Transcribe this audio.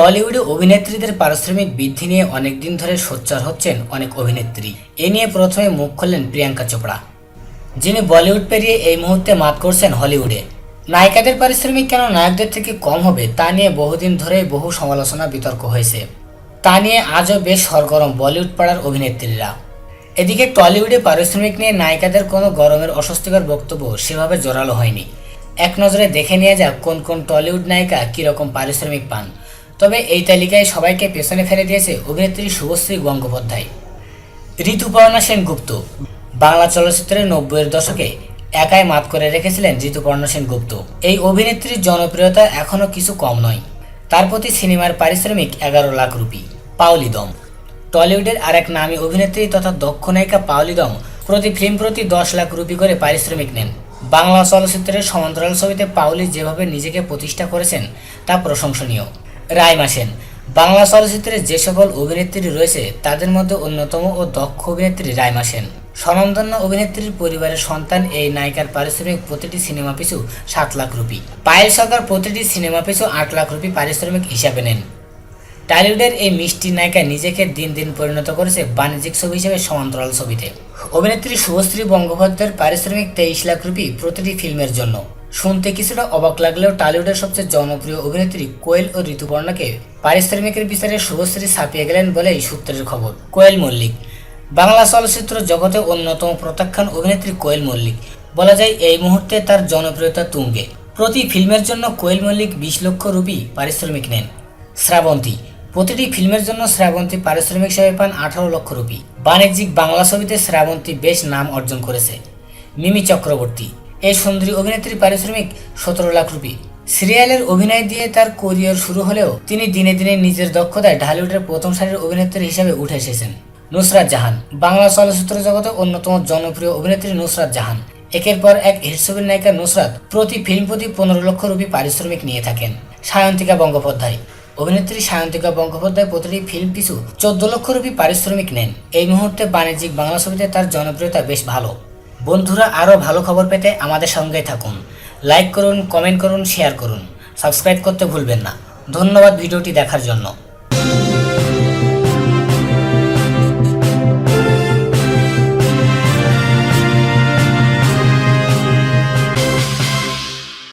টলিউডে অভিনেত্রীদের পারিশ্রমিক বৃদ্ধি নিয়ে অনেকদিন ধরে সোচ্চার হচ্ছেন অনেক অভিনেত্রী। এ নিয়ে প্রথমে মুখ খুললেন প্রিয়াঙ্কা চোপড়া, যিনি বলিউড পেরিয়ে এই মুহূর্তে মাত করছেন হলিউডে। নায়িকাদের পারিশ্রমিক কেন নায়কদের থেকে কম হবে তা নিয়ে বহুদিন ধরেই বহু সমালোচনা, বিতর্ক হয়েছে। তা নিয়ে আজও বেশ সরগরম বলিউড পাড়ার অভিনেত্রীরা। এদিকে টলিউডে পারিশ্রমিক নিয়ে নায়িকাদের কোনো গরমের অস্বস্তিকর বক্তব্য সেভাবে জোরালো হয়নি। এক নজরে দেখে নিয়ে যাক কোন কোন টলিউড নায়িকা কীরকম পারিশ্রমিক পান। তবে এই তালিকায় সবাইকে পেছনে ফেলে দিয়েছে অভিনেত্রী শুভশ্রী গঙ্গোপাধ্যায়। ঋতুপর্ণা সেনগুপ্ত। বাংলা চলচ্চিত্রের নব্বইয়ের দশকে একাই মাত করে রেখেছিলেন ঋতুপর্ণা সেনগুপ্ত। এই অভিনেত্রীর জনপ্রিয়তা এখনও কিছু কম নয়। তার প্রতি সিনেমার পারিশ্রমিক এগারো লাখ রুপি, পাওলি দম। টলিউডের আরেক নামী অভিনেত্রী তথা দক্ষ নায়িকা পাওলি দম প্রতি ফিল্ম প্রতি দশ লাখ রুপি করে পারিশ্রমিক নেন। বাংলা চলচ্চিত্রের সমান্তরাল ছবিতে পাওলি যেভাবে নিজেকে প্রতিষ্ঠা করেছেন, তা প্রশংসনীয়। রাইমা সেন বাংলা চলচ্চিত্রে যে সকল অভিনেত্রী রয়েছে, তাদের মধ্যে অন্যতম ও দক্ষ অভিনেত্রী রাইমা সেন স্বনামধন্য অভিনেত্রীর পরিবারের সন্তান এই নায়িকার পারিশ্রমিক প্রতিটি সিনেমা পিছু সাত লাখ রুপি। পায়েল সরকার প্রতিটি সিনেমা পিছু আট লাখ রুপি পারিশ্রমিক হিসাবে নেন। টালিউডের এই মিষ্টি নায়িকা নিজেকে দিন দিন পরিণত করেছে বাণিজ্যিক ছবি হিসেবে সমান্তরাল ছবিতে। অভিনেত্রী শুভশ্রী বঙ্গোপাধ্যায়ের পারিশ্রমিক তেইশ লাখ রুপি প্রতিটি ফিল্মের জন্য। শুনতে কিছুটা অবাক লাগলেও টলিউডের সবচেয়ে জনপ্রিয় অভিনেত্রী কোয়েল ও ঋতুপর্ণাকে পারিশ্রমিকের বিচারে শুভশ্রী ছাপিয়ে গেলেন বলেই সূত্রের খবর, কোয়েল মল্লিক। বাংলা চলচ্চিত্র জগতে অন্যতম প্রত্যাখ্যান অভিনেত্রী কোয়েল মল্লিক। বলা যায়, এই মুহূর্তে তার জনপ্রিয়তা তুঙ্গে। প্রতি ফিল্মের জন্য কোয়েল মল্লিক বিশ লক্ষ রুপি পারিশ্রমিক নেন। শ্রাবন্তী। প্রতিটি ফিল্মের জন্য শ্রাবন্তী পারিশ্রমিক হিসেবে পান আঠারো লক্ষ রুপি। বাণিজ্যিক বাংলা ছবিতে শ্রাবন্তী বেশ নাম অর্জন করেছে। মিমি চক্রবর্তী। এই সুন্দরী অভিনেত্রী পারিশ্রমিক সতেরো লাখ রুপি। সিরিয়ালের অভিনয় দিয়ে তার কোরিয়ার শুরু হলেও তিনি দিনে দিনে নিজের দক্ষতায় ঢালিউডের প্রথম সারির অভিনেত্রী হিসেবে উঠে এসেছেন, নুসরাত জাহান। বাংলা চলচ্চিত্র জগতে অন্যতম জনপ্রিয় অভিনেত্রী নুসরাত জাহান। একের পর এক হিট নায়িকা নুসরাত প্রতি ফিল্ম প্রতি পনেরো লক্ষ রুপি পারিশ্রমিক নিয়ে থাকেন, সায়ন্তিকা বন্দ্যোপাধ্যায়। অভিনেত্রী সায়ন্তিকা বন্দ্যোপাধ্যায় প্রতিটি ফিল্ম পিছু চোদ্দ লক্ষ রুপি পারিশ্রমিক নেন। এই মুহূর্তে বাণিজ্যিক বাংলা ছবিতে তার জনপ্রিয়তা বেশ ভালো। বন্ধুরা আরও ভালো খবর পেতে আমাদের সঙ্গেই থাকুন। লাইক করুন কমেন্ট করুন শেয়ার করুন। সাবস্ক্রাইব করতে ভুলবেন না। ধন্যবাদ ভিডিওটি দেখার জন্য।